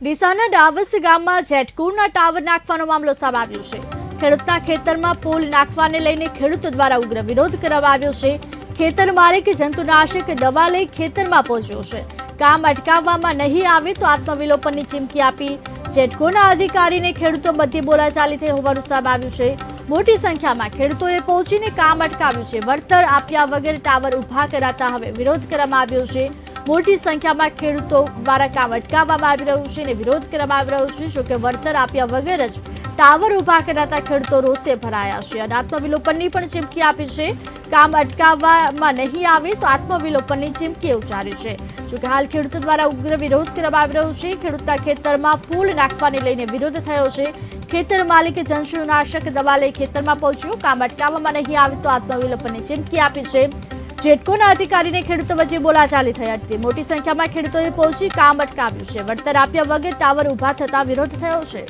ડીસાના ડાવસ ગામમાં જેટકુરના ટાવર નાખવાનો મામલો સામે આવ્યો છે. ખેડૂતના ખેતરમાં પુલ નાખવાને લઈને ખેડૂતો દ્વારા ઉગ્ર વિરોધ કરવામાં આવ્યો છે. ખેતર માલિક જંતુનાશક દવા લઈ ખેતરમાં પહોંચ્યો છે. કામ અટકાવવામાં નહીં આવે તો આત્મવિલોપનની ચીમકી આપી જેટકોના અધિકારીને ખેડૂતો મધ્યે બોલાચાલી થઈ હોવાનું સામે આવ્યું છે. મોટી સંખ્યામાં ખેડૂતોએ પહોંચીને કામ અટકાવ્યું છે. વળતર આપ્યા વગર ટાવર ઊભા કરાતા હવે વિરોધ કરવામાં આવ્યો છે. મોટી સંખ્યામાં ખેડૂતો દ્વારા કામ અટકાવવામાં આવી રહ્યું છે અને વિરોધ કરવામાં આવી રહ્યો છે, જોકે વળતર આપ્યા વગર જ ટાવર ઊભા કરાતા ખેડૂતો રોષે ભરાયા છે. અને આત્મવિલોપનની પણ ચીમકી આપી છે. કામ અટકાવવામાં નહીં આવે તો આત્મવિલોપનની ચીમકી ઉચ્ચારી છે. જોકે હાલ ખેડૂતો દ્વારા ઉગ્ર વિરોધ કરવામાં આવી રહ્યો છે. ખેડૂતના ખેતરમાં ફૂલ નાખવાને લઈને વિરોધ થયો છે. ખેતર માલિકે જંતુનાશક દવા લઈ ખેતરમાં પહોંચ્યું. કામ અટકાવવામાં નહીં આવે તો આત્મવિલોપનની ચીમકી આપી છે. જેટકોના અધિકારીને ખેડૂતો વચ્ચે બોલાચાલી થઈ હતી. મોટી સંખ્યામાં ખેડૂતોએ પહોંચી કામ અટકાવ્યું છે. વળતર આપ્યા વગર ટાવર ઊભા થતા વિરોધ થયો છે.